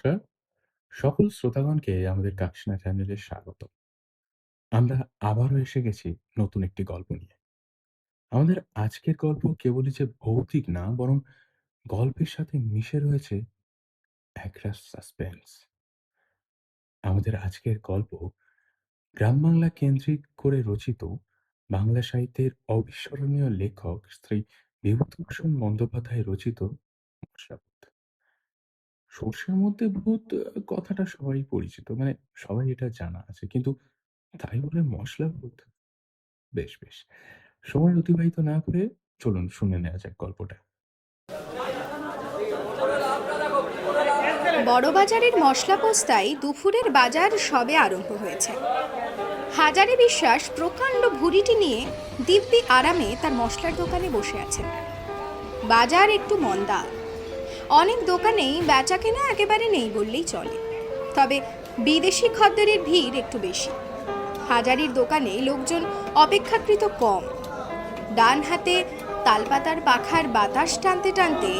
নমস্কার। সকল শ্রোতাগণকে আমাদের কাকশানা চ্যানেলে স্বাগত। আমরা আবারও এসে গেছি নতুন একটি গল্প নিয়ে। আমাদের আজকের গল্প কেবলই যে ভৌতিক না, বরং গল্পের সাথে মিশে রয়েছে একটা সাসপেন্স। আমাদের আজকের গল্প গ্রাম বাংলা কেন্দ্রিক করে রচিত বাংলা সাহিত্যের অবিস্মরণীয় লেখক শ্রী বিভূতিভূষণ বন্দ্যোপাধ্যায় রচিত মশলাবত। সর্ষের মধ্যে ভূত কথাটা সবাই পরিচিত। মানে সবাই এটা জানা আছে। কিন্তু তাই বলে মশলা ভূত? বেশ, বেশ। সময় অতিবাহিত না করে চলুন শুনে নেওয়া যাক গল্পটা। বড়বাজারের মশলা পোস্তায় দুপুরের বাজার সবে আরম্ভ হয়েছে হাজারে বিশ্বাস প্রকাণ্ড ভুঁড়িটি নিয়ে দিব্যি আরামে তার মশলার দোকানে বসে আছেন বাজার একটু মন্দা অনেক দোকানেই বেচা কেনা একেবারে নেই বললেই চলে। তবে বিদেশি খদ্দেরের ভিড় একটু বেশি। হাজারির দোকানে লোকজন অপেক্ষাকৃত কম। ডান হাতে তালপাতার পাখার বাতাস টানতে টানতে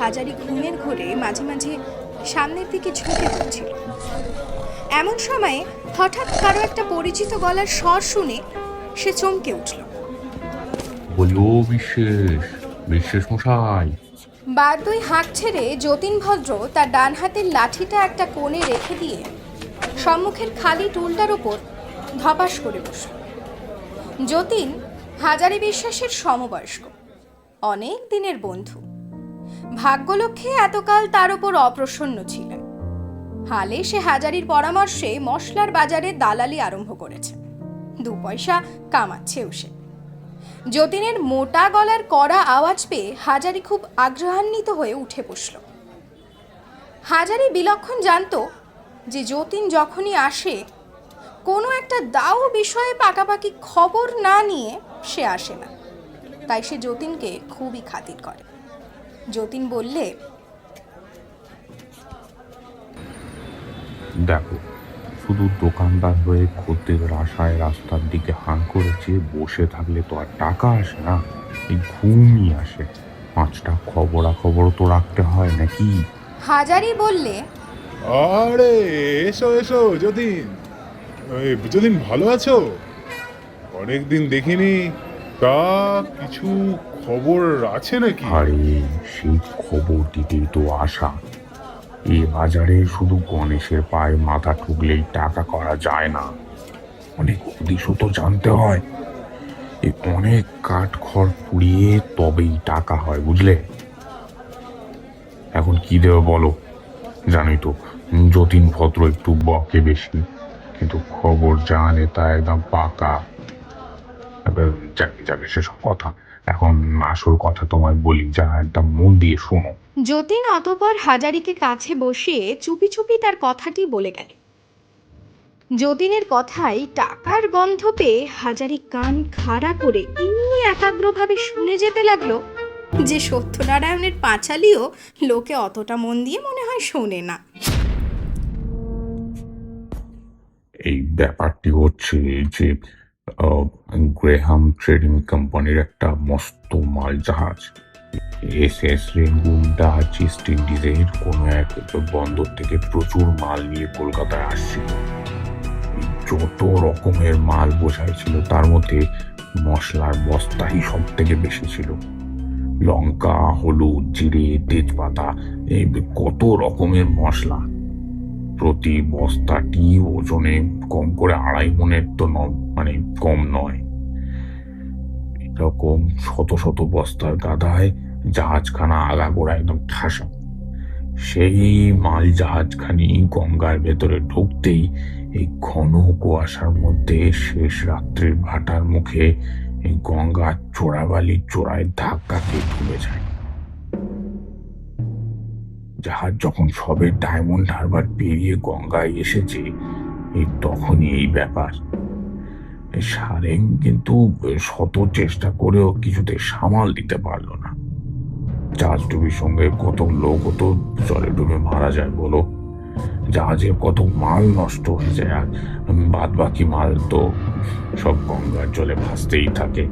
হাজারি ঘুমের ঘোরে মাঝে মাঝে সামনের দিকে ঝুঁকে পড়ছিল। এমন সময়ে হঠাৎ কারও একটা পরিচিত গলার স্বর শুনে সে চমকে উঠল। বলি বিশেষ মশাই। বার দুই হাঁক ছেড়ে যতীন ভদ্র তার ডান হাতের লাঠিটা একটা কোণে রেখে দিয়ে সম্মুখের খালি টুলটার ওপর ধপাস করে বসল। যতীন হাজারি বিশ্বাসের সমবয়স্ক, অনেক দিনের বন্ধু। ভাগ্যলক্ষ্মী এতকাল তার ওপর অপ্রসন্ন ছিলেন। হালে সে হাজারির পরামর্শে মশলার বাজারে দালালি আরম্ভ করেছে। দু পয়সা কামাচ্ছেও সে। যতীনের মোটা গলার কড়া আওয়াজ পেয়ে হাজারি খুব আগ্রহান্বিত হয়ে উঠে বসল। হাজারি বিলক্ষণ জানতো যে যতীন যখনই আসে, কোনো একটা দাও বিষয়ে পাকাপাকি খবর না নিয়ে সে আসে না। তাই সে যতীনকে খুবই খাতির করে। যতীন বললে, দেখো শুধু দোকানদার হয়ে খদ্দের আশায় রাস্তার দিকে হাঁ করেছে বসে থাকলে তো আর টাকা আসে না। এই ঘুমই আসে। পাঁচটা খবরাখবর তো রাখতে হয় নাকি? হাজারি বললে আরে এসো এসো যতীন। এই যতীন ভালো আছো? অনেকদিন দেখিনি। তা কিছু খবর আছে নাকি? আরে সেই খবর দিতেই তো আশা। এ বাজারে শুধু গণেশের পায়ে মাথা ঠুকলেই টাকা করা যায় না। অনেক তো জানতে হয়। এ অনেক কাঠ খড় পুড়িয়ে তবেই টাকা হয়, বুঝলে? এখন কি দেবে বলো? জানোই তো, যতীন ভদ্র একটু বকে বেশি, কিন্তু খবর জানে তা একদম পাকা। যাকে যাকে সেসব কথা, এখন আসল কথা তোমায় বলি যা একদম মন দিয়ে শোনো। যতীন অতপর হাজারিকে কাছে বসিয়ে চুপি চুপি তার কথাটি বলে গেল। যতীনের কথাই টাকার গন্ধ পেয়ে হাজারি কান খাড়া করে এমনি একাগ্রভাবে শুনে যেতে লাগল যে সত্যনারায়ণের পাঁচালিও লোকে অতটা মন দিয়ে মনে হয় শোনে না। এই ব্যাপারটি হচ্ছে যে গ্রেহাম ট্রেডিং কোম্পানির একটা মস্ত মাল জাহাজ এস এস রেঙ্গুন্ডা ইস্ট ইন্ডিজের কোনো এক বন্দর থেকে প্রচুর মাল নিয়ে কলকাতায় আসছিল। যত রকমের মাল বোঝাই তার মধ্যে মশলার বস্তাই সব থেকে বেশি ছিল। লঙ্কা, হলুদ, জিরে, তেজপাতা কত রকমের মশলা। প্রতি বস্তাটি ওজনে কম করে আড়াই মনের তো মানে কম নয়। এরকম শত শত বস্তার গাদায় জাহাজখানা আগাগোড়া একদম ঠাসা। সেই মাল জাহাজখানি গঙ্গার ভেতরে ঢুকতেই এই ঘন কুয়াশার মধ্যে শেষ রাত্রির ভাটার মুখে এই গঙ্গার চোরাবালির চোরায় ধাক্কা খেয়ে ডুবে যায়। জাহাজ যখন সবে ডায়মন্ড হারবার পেরিয়ে গঙ্গায় এসেছে, এই তখনই এই ব্যাপার। সারেং কিন্তু শত চেষ্টা করেও কিছুতে সামাল দিতে পারল না। জাহাজ ডুবির সঙ্গে কত লোক তো জলে ডুবে মারা যায় বলো। জাহাজের কত মাল নষ্ট হয়ে যায়, আর বাদ বাকি মাল তো সব গঙ্গার জলে ভাসতেই থাকে।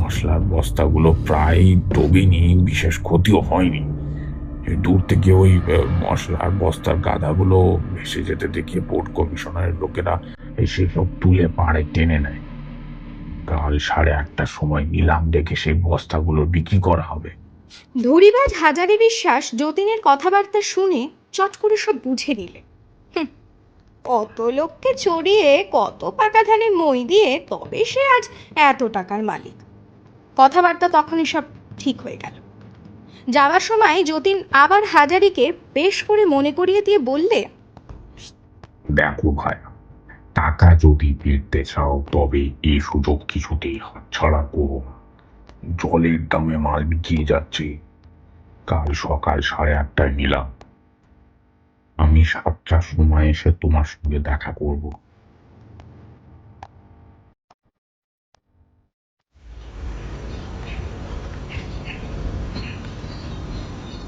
মশলার বস্তাগুলো প্রায় ডোবেনি বিশেষ ক্ষতিও হয়নি। দূর থেকে ওই মশলার বস্তার গাদাগুলো ভেসে যেতে দেখিয়ে পোর্ট কমিশনারের লোকেরা এসে সব তুলে পাড়ে টেনে নেয়। কাল সাড়ে আটটার সময় নিলাম ডেকে সেই বস্তাগুলো বিক্রি করা হবে। ধরিবাজ হাজারি বিশ্বাস যতীনের কথাবার্তা শুনে চট করে সব বুঝে নিলে। কত লোককে চড়িয়ে কত পাকা ধানে মই দিয়ে তবে সে আজ এত টাকার মালিক। কথাবার্তা তখনই সব ঠিক হয়ে গেল। যাওয়ার সময় যতীন আবার হাজারিকে বেশ করে মনে করিয়ে দিয়ে বললে দেখো ভাই টাকা যদি ফিরতে চাও, তবে এই সুযোগ কিছুতেই হাতছাড়া করো না। জলের দামে মাল বিকিয়ে যাচ্ছে। কাল সকাল সাড়ে আটটায় নিলাম। আমি সাতটার সময় এসে তোমার সঙ্গে দেখা করব।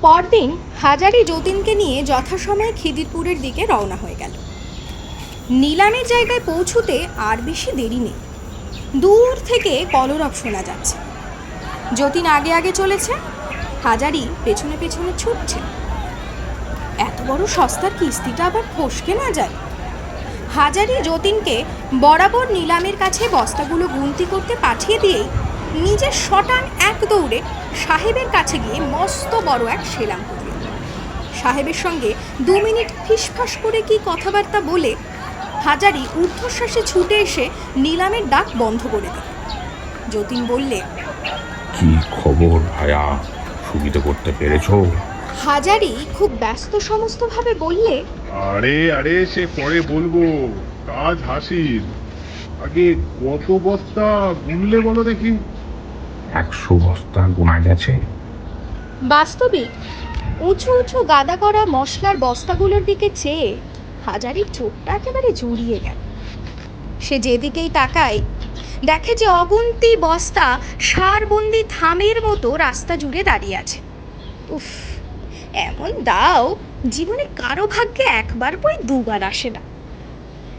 পরদিন হাজারি যতীনকে নিয়ে যথাসময়ে খিদিরপুরের দিকে রওনা হয়ে গেল। নিলামের জায়গায় পৌঁছুতে আর বেশি দেরি নেই। দূর থেকে কলরব শোনা যাচ্ছে। যতীন আগে আগে চলেছে, হাজারি পেছনে পেছনে ছুটছে। এত বড় সস্তার কিস্তিটা আবার ফসকে না যায়। হাজারি যতীনকে বরাবর নিলামের কাছে বস্তাগুলো গুনতি করতে পাঠিয়ে দিয়েই নিজের শটান এক দৌড়ে সাহেবের কাছে গিয়ে মস্ত বড় এক সেলাম করল। সাহেবের সঙ্গে দু মিনিট ফিসফাস করে কি কথাবার্তা বলে হাজারি ঊর্ধ্বশ্বাসে ছুটে এসে নিলামের ডাক বন্ধ করে দিল। যতীন বললে কি খবর ভায়া? সুবিধা করতে পেরেছ? হাজারি খুব ব্যস্ত সমস্তভাবে বললে আরে আরে সে পরে বলব। কাজ হাসিল আগে কত বস্তা গুনলে বলো দেখি? একশো বস্তা গোনা গেছে? বাস্তবিক উঁচু উঁচু গাদা করা মশলার বস্তাগুলোর দিকে চেয়ে হাজারির চোখটা একেবারে জুড়িয়ে গেল। সে যেদিকেই তাকায়, দেখে যে অগুন্তি বস্তা সারবন্দি থামের মতো রাস্তা জুড়ে দাঁড়িয়ে আছে। উফ, এমন দাও জীবনে কারও ভাগ্যে একবার বই দুবার আসে না।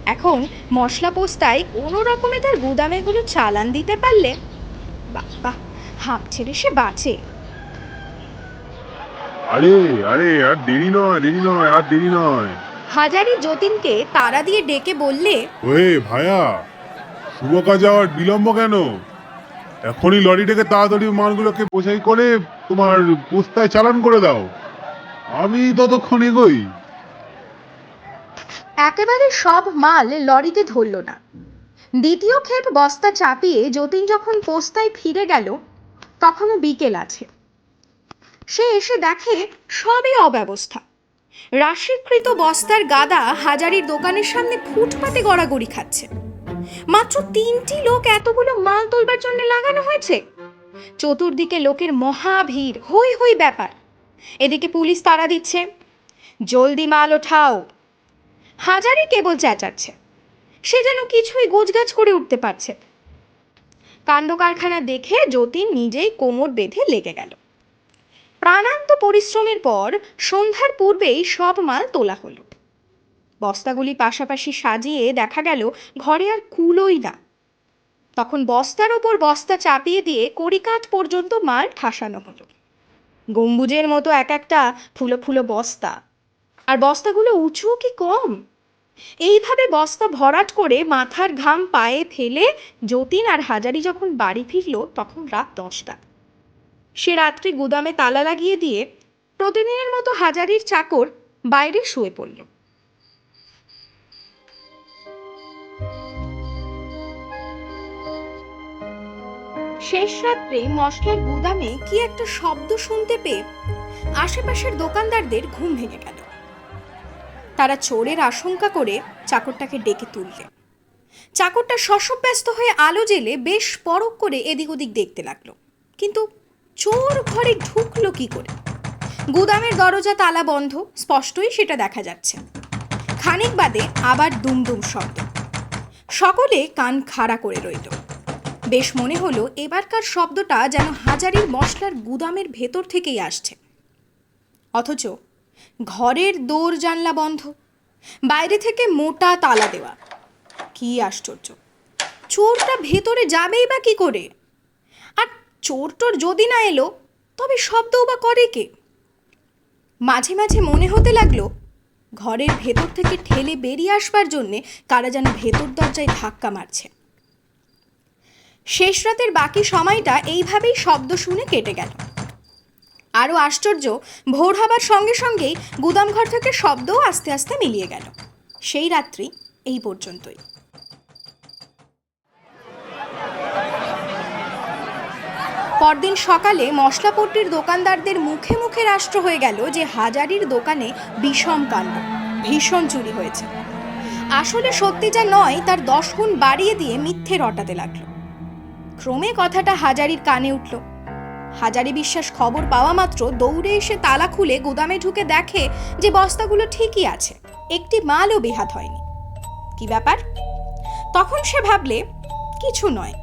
এখন মশলা পোস্তায় কোনো রকমে তার গুদামেগুলো চালান দিতে পারলে বাবা হাঁপ ছেড়ে সে বাঁচে। আরে আরে, আর দেরি নয় দেরি নয়, আর দেরি নয়। হাজারি যতীনকে তারা দিয়ে ডেকে বললে ওয়ে ভাইয়া শুভ কাজ যাওয়ার বিলম্ব কেন? এখনই লরিটাকে তাড়াতাড়ি মালগুলোকে বোঝাই করে তোমার পোস্তায় চালান করে দাও। আমি ততক্ষণ এগোই। একেবারে সব মাল লরিতে ধরল না। দ্বিতীয় ক্ষেপ বস্তা চাপিয়ে যতীন যখন পোস্তায় ফিরে গেল তখনও বিকেল আছে। সে এসে দেখে সবই অব্যবস্থা। রাশিকৃত বস্তার গাদা হাজারির দোকানের সামনে ফুটপাতে গড়াগড়ি খাচ্ছে। মাত্র তিনটি লোক এতগুলো মাল তোলবার জন্য লাগানো হয়েছে। চতুর্দিকে লোকের মহা ভিড় হই হই ব্যাপার। এদিকে পুলিশ তাড়া দিচ্ছে। জলদি মাল ওঠাও। হাজারি কেবল চেঁচাচ্ছে। সে যেন কিছুই গোছগাছ করে উঠতে পারছে। কাণ্ড কারখানা দেখে যতীন নিজেই কোমর বেঁধে লেগে গেল। প্রাণান্ত পরিশ্রমের পর সন্ধ্যার পূর্বেই সব মাল তোলা হলো। বস্তাগুলি পাশাপাশি সাজিয়ে দেখা গেল ঘরে আর কুলোই না। তখন বস্তার ওপর বস্তা চাপিয়ে দিয়ে কড়িকাঠ পর্যন্ত মাল ঠাসানো হলো। গম্বুজের মতো এক একটা ফুলো ফুলো বস্তা। আর বস্তাগুলো উঁচু কি কম? এইভাবে বস্তা ভরাট করে মাথার ঘাম পায়ে ফেলে যতীন আর হাজারি যখন বাড়ি ফিরল তখন রাত দশটা। সে রাত্রি গুদামে তালা লাগিয়ে দিয়ে প্রতিদিনের মতো হাজারির চাকর বাইরে শুয়ে পড়ল। শেষ রাত্রে মশলার গুদামে কি একটা শব্দ শুনতে পেয়ে আশেপাশের দোকানদারদের ঘুম ভেঙে গেল। তারা চোরের আশঙ্কা করে চাকরটাকে ডেকে তুললে চাকরটা শশব্যস্ত হয়ে আলো জেলে বেশ পরক করে এদিক ওদিক দেখতে লাগল। কিন্তু চোর ঘরে ঢুকলো কি করে? গুদামের দরজা তালা বন্ধ, স্পষ্টই সেটা দেখা যাচ্ছে। খানিক বাদে আবার দুমদুম শব্দ। সকলে কান খাড়া করে রইল। বেশ মনে হলো এবারকার শব্দটা যেন হাজারির মশলার গুদামের ভেতর থেকেই আসছে। অথচ ঘরের দোর জানলা বন্ধ, বাইরে থেকে মোটা তালা দেওয়া। কি আশ্চর্য! চোরটা ভেতরে যাবেই বা কি করে? চোর টোর যদি না এলো, তবে শব্দও বা করে কে? মাঝে মাঝে মনে হতে লাগল, ঘরের ভেতর থেকে ঠেলে বেরিয়ে আসবার জন্যে কারা যেন ভেতর দরজায় ধাক্কা মারছে। শেষ রাতের বাকি সময়টা এইভাবেই শব্দ শুনে কেটে গেল। আরও আশ্চর্য, ভোর হবার সঙ্গে সঙ্গেই গুদামঘর থেকে শব্দও আস্তে আস্তে মিলিয়ে গেল। সেই রাত্রি এই পর্যন্তই। পরদিন সকালে মশলাপট্টির দোকানদারদের মুখে মুখে রাষ্ট্র হয়ে গেল যে হাজারির দোকানে বিষম কাণ্ড, ভীষণ চুরি হয়েছে। আসলে সত্যি যা নয়, তার দশ গুণ বাড়িয়ে দিয়ে মিথ্যে রটাতে লাগল। ক্রমে কথাটা হাজারির কানে উঠল। হাজারি বিশ্বাস খবর পাওয়া মাত্র দৌড়ে এসে তালা খুলে গুদামে ঢুকে দেখে যে বস্তাগুলো ঠিকই আছে, একটি মালও বেহাত হয়নি। কি ব্যাপার? তখন সে ভাবলে, কিছু নয়।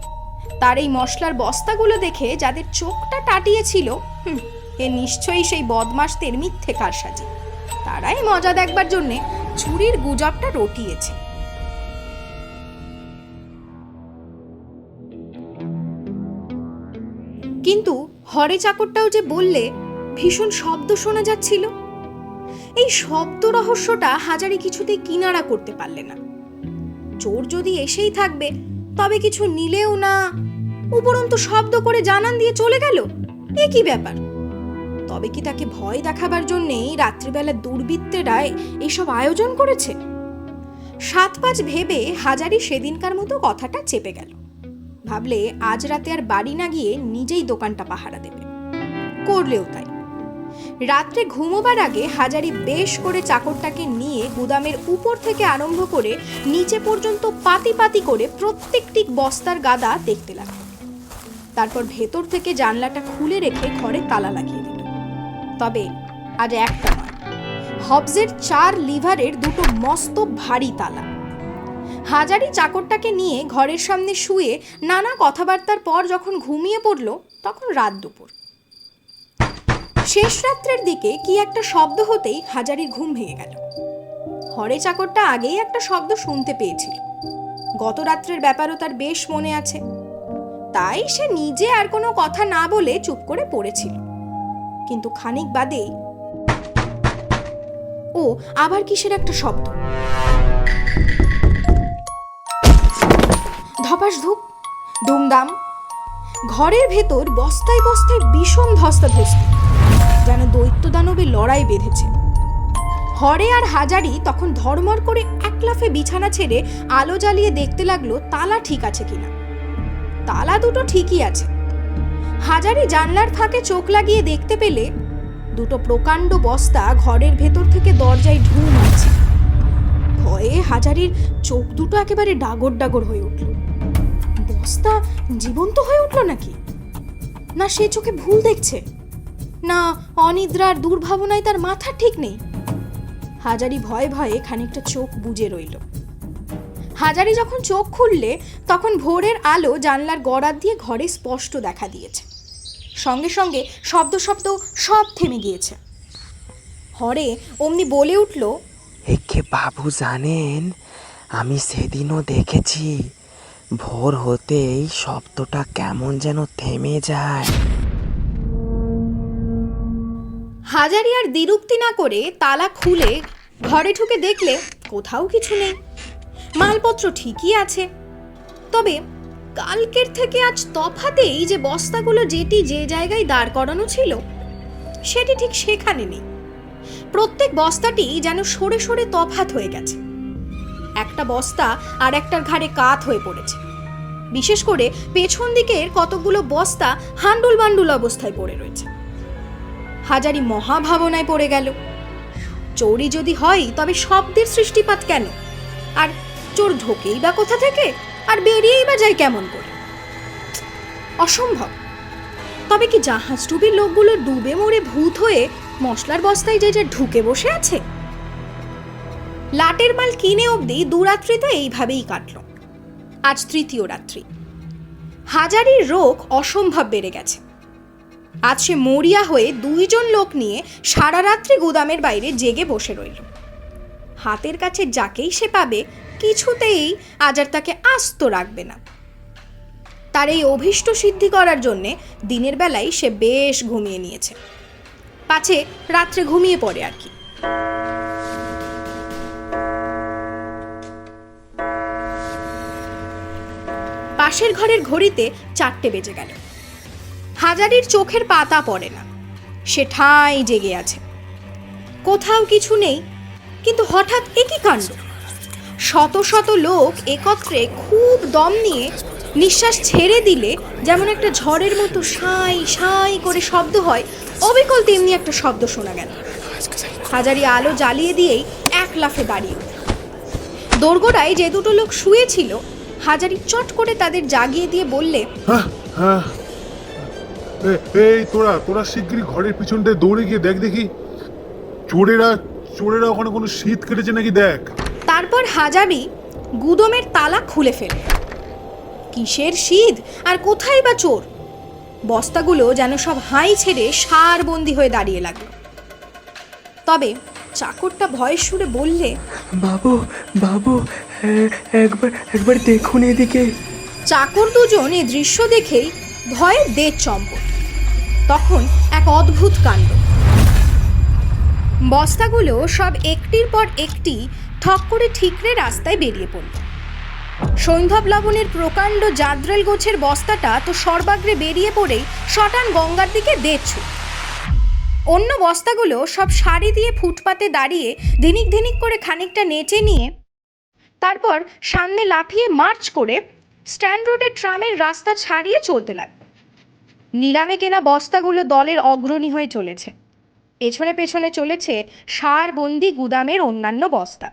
তার এই মশলার বস্তাগুলো দেখে যাদের চোখটা টাটিয়েছিল হুম, এ নিশ্চয়ই সেই বদমাসদের মিথ্যে কারসাজি। তারাই মজা দেখবার জন্যে চুরির গুজবটা রটিয়েছে। কিন্তু হরে চাকরটাও যে বললে ভীষণ শব্দ শোনা যাচ্ছিল। এই শব্দ রহস্যটা হাজারি কিছুতেই কিনারা করতে পারলে না। চোর যদি এসেই থাকবে তবে কিছু নিলেও না উপরন্তু শব্দ করে জানান দিয়ে চলে গেল? এ কি ব্যাপার? তবে কি তাকে ভয় দেখাবার জন্যেই রাত্রিবেলা দুর্বৃত্তেরা এইসব আয়োজন করেছে? সাত পাঁচ ভেবে হাজারি সেদিনকার মতো কথাটা চেপে গেল। ভাবলে আজ রাতে আর বাড়ি না গিয়ে নিজেই দোকানটা পাহারা দেবে। করলেও তাই। রাত্রে ঘুমোবার আগে হাজারি বেশ করে চাকরটাকে নিয়ে গুদামের উপর থেকে আরম্ভ করে নিচে পর্যন্ত পাতি পাতি করে প্রত্যেকটি বস্তার গাদা দেখতে লাগল। তারপর ভেতর থেকে জানলাটা খুলে রেখে ঘরে তালা লাগিয়ে দিল। তবে আজ একটা নয় হবজের চার লিভারের দুটো মস্ত ভারী তালা। হাজারি চাকরটাকে নিয়ে ঘরের সামনে শুয়ে নানা কথাবার্তার পর যখন ঘুমিয়ে পড়ল, তখন রাত দুপুর। শেষ রাত্রের দিকে কি একটা শব্দ হতেই হাজারির ঘুম ভেঙে গেল। হরে চাকরটা আগেই একটা শব্দ শুনতে পেয়েছিল। গত রাত্রের ব্যাপারও তার বেশ মনে আছে। তাই সে নিজে আর কোনো কথা না বলে চুপ করে পড়েছিল। কিন্তু খানিক বাদেই ও আবার কিসের একটা শব্দ? ধপাস ধূপ, দুমদাম, ঘরের ভেতর বস্তায় বস্তায় বিষম ধস্তাধস্তি, যেন দৈত্য দানবে লড়াই বেঁধেছে। হরে আর হাজারি তখন ধর্মর করে একলাফে বিছানা ছেড়ে আলো জ্বালিয়ে দেখতে লাগল তালা ঠিক আছে কিনা। তালা দুটো ঠিকই আছে। হাজারি জানলার ফাঁকে চোখ লাগিয়ে দেখতে পেলে দুটো প্রকাণ্ড বস্তা ঘরের ভেতর থেকে দরজায় ঢু মারছে। ভয়ে হাজারির চোখ দুটো একেবারে ডাগর ডাগর হয়ে উঠল। বস্তা জীবন্ত হয়ে উঠল নাকি? না সে চোখে ভুল দেখছে? না অনিদ্রার দুর্ভাবনায় তার মাথা ঠিক নেই? হাজারি ভয়ে ভয়ে খানিকটা চোখ বুজে রইল। হাজারি যখন চোখ খুললে তখন ভোরের আলো জানলার গড়ার দিয়ে ঘরে স্পষ্ট দেখা দিয়েছে। সঙ্গে সঙ্গে শব্দ শব্দ সব থেমে গিয়েছে। হরে অমনি বলে উঠল একে বাবু জানেন আমি সেদিনও দেখেছি ভোর হতেই শব্দটা কেমন যেন থেমে যায়। হাজারি আর দ্বিরুক্তি না করে তালা খুলে ঘরে ঢুকে দেখলে কোথাও কিছু নেই। মালপত্র ঠিকই আছে। তবে কালকের থেকে আজ তফাতেই যে বস্তাগুলো যেটি যে জায়গায় দাঁড় করানো ছিল, সেটি ঠিক সেখানে নেই। প্রত্যেক বস্তাটি যেন সরে সরে তফাত হয়ে গেছে। একটা বস্তা আর একটার ঘাড়ে কাত হয়ে পড়েছে। বিশেষ করে পেছন দিকের কতগুলো বস্তা হান্ডুল বান্ডুল অবস্থায় পড়ে রয়েছে। হাজারি মহাভাবনায় পড়ে গেল। চোরই যদি হয়, তবে শব্দের সৃষ্টিপাত কেন? আর চোর ঢোকেই বা কোথা থেকে? আর বেরিয়েই বা যায় কেমন করে? অসম্ভব। তবে কি জাহাজ ডুবির লোকগুলো ডুবে মরে ভূত হয়ে মশলার বস্তায় যে যে ঢুকে বসে আছে? লাটের মাল কিনে অবধি দুরাত্রি তো এইভাবেই কাটল। আজ তৃতীয় রাত্রি। হাজারির রোগ অসম্ভব বেড়ে গেছে। আজ সে মরিয়া হয়ে দুইজন লোক নিয়ে সারা রাত্রি গুদামের বাইরে জেগে বসে রইল। হাতের কাছে যাকেই সে পাবে কিছুতেই আজ আর তাকে আস্ত রাখবে না। তার এই অভীষ্ট সিদ্ধি করার জন্যে দিনের বেলায় সে বেশ ঘুমিয়ে নিয়েছে। পাছে রাত্রে ঘুমিয়ে পড়ে আর কি। পাশের ঘরের ঘড়িতে চারটে বেজে গেল। হাজারির চোখের পাতা পড়ে না। সে ঠাঁই জেগে আছে। কোথাও কিছু নেই, কিন্তু হঠাৎ একই কাণ্ড? শত শত লোক একত্রে খুব দম নিয়ে নিঃশ্বাস ছেড়ে দিলে যেমন একটা ঝড়ের মতো সাঁই সাঁই করে শব্দ হয়, অবিকল তেমনি একটা শব্দ শোনা গেল। হাজারি আলো জ্বালিয়ে দিয়েই এক লাফে দাঁড়িয়ে। দোরগোড়ায় যে দুটো লোক শুয়েছিল, হাজারি চট করে তাদের জাগিয়ে দিয়ে বললে হ্যাঁ হ্যাঁ। এই তোরা তোরা শিগগিরই ঘরের পিছনটায় দৌড়ে গিয়ে দেখ দেখি। চোরেরা চোরেরা ওখানে কোনো শীত কেটেছে নাকি দেখ। তারপর হাজারি গুদমের তালা খুলে ফেলে। কিসের শীত? আর কোথায় বা চোর? বস্তাগুলো যেন সব হাই ছেড়ে সার বন্দি হয়ে দাঁড়িয়ে লাগল। তবে চাকরটা ভয়ের সুরে বললে বাবু বাবু একবার একবার দেখুন এদিকে। চাকর দুজন এই দৃশ্য দেখেই ভয়ে দেড় চম্পট। তখন এক অদ্ভুত কাণ্ড। বস্তাগুলো সব একটির পর একটি ঠক করে ঠিকরে রাস্তায় বেরিয়ে পড়ল। সৈন্ধব লবণের প্রকাণ্ড জাদ্রেল গোছের বস্তাটা তো সর্বাগ্রে বেরিয়ে পড়েই শটান গঙ্গার দিকে দেড়ছু অন্য বস্তাগুলো সব সারি দিয়ে ফুটপাতে দাঁড়িয়ে ধিনিক ধিনিক করে খানিকটা নেচে নিয়ে তারপর সামনে লাফিয়ে মার্চ করে স্ট্যান্ড রোডের ট্রামের রাস্তা ছাড়িয়ে চলতে লাগল। নিলামে কেনা বস্তাগুলো দলের অগ্রণী হয়ে চলেছে। পেছনে পেছনে চলেছে সারবন্দি গুদামের অন্যান্য বস্তা।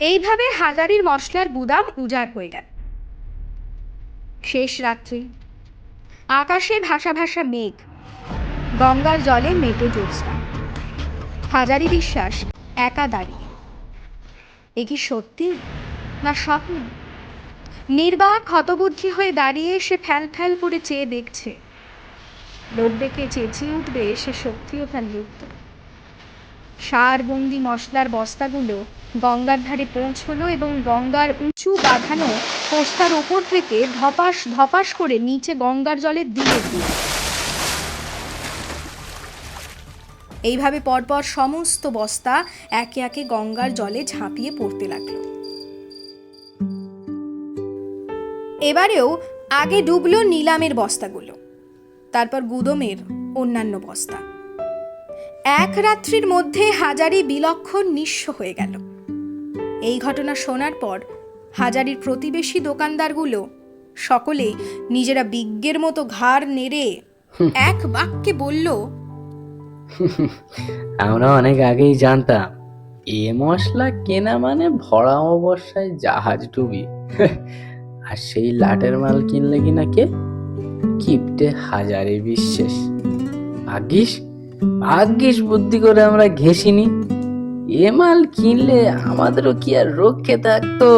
এইভাবে হাজারির মশলার গুদাম উজাড় হয়ে গেল। শেষ রাত্রি। আকাশে ভাসা ভাসা মেঘ। গঙ্গার জলে মেটে জ্যোৎস্না। হাজারি বিশ্বাস একা দাঁড়িয়ে। এ কি সত্যি না স্বপ্ন? নির্বাক হতবুদ্ধি হয়ে দাঁড়িয়ে সে ফ্যাল ফ্যাল করে চেয়ে দেখছে। লোক দেখে চেঁচিয়ে উঠবে সে সত্যিও তার লিপ্ত সারবন্দি মশলার বস্তাগুলো গঙ্গার ধারে পৌঁছলো এবং গঙ্গার উঁচু বাঁধানো পোস্তার ওপর থেকে ধপাস ধপাস করে নিচে গঙ্গার জলে দিয়ে দিল এইভাবে পরপর সমস্ত বস্তা একে একে গঙ্গার জলে ঝাঁপিয়ে পড়তে লাগল। এবারেও আগে ডুবলো নিলামের বস্তাগুলো, তারপর গুদমের অন্যান্য বস্তা। এক রাত্রির মধ্যে হাজারি বিলক্ষণ নিঃস্ব হয়ে গেল। এই ঘটনা শোনার পর হাজারির প্রতিবেশী দোকানদারগুলো সকলেই নিজেরা বিজ্ঞের মতো ঘাড় নেড়ে এক বাক্যে বলল আমরা অনেক আগেই জানতাম এ মশলা কেনা মানে ভরা অবস্থায় জাহাজ ডুবি। আর সেই লাটের মাল কিনলে কিনা কে? কিপটে হাজারে বিশ্বাস। ভাগ্যিস ভাগ্যিস বুদ্ধি করে আমরা ঘেসিনি এ মাল কিনলে আমাদেরও কি আর রক্ষে থাকতো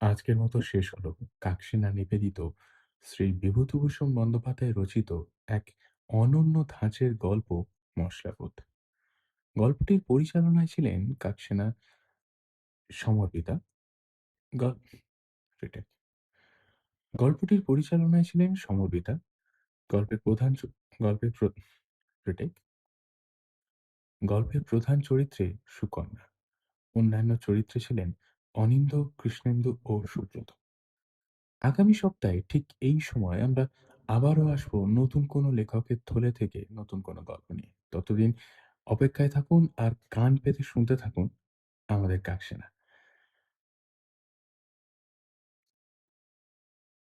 আজকের মতো শেষ হলো। কাকসিনা নিবেদিত শ্রী বিভূতিভূষণ বন্দ্যোপাধ্যায় রচিত এক অনন্য ধাঁচের গল্প, মশলাবোধ। গল্পটির পরিচালনায় ছিলেন কাকসেনা সমর্পিতা গল্পটির পরিচালনায় ছিলেন সমর্পিতা গল্পের প্রধান গল্পের। গল্পের প্রধান চরিত্রে সুকন্যা। অন্যান্য চরিত্রে ছিলেন অনিন্দ, কৃষ্ণেন্দু ও সুব্রত। আগামী সপ্তাহে ঠিক এই সময় আমরা আবারও আসব নতুন কোনো লেখকের থলে থেকে নতুন কোনো গল্প নিয়ে। ততদিন অপেক্ষায় থাকুন আর কান পেতে শুনতে থাকুন আমাদের কাকসেনা।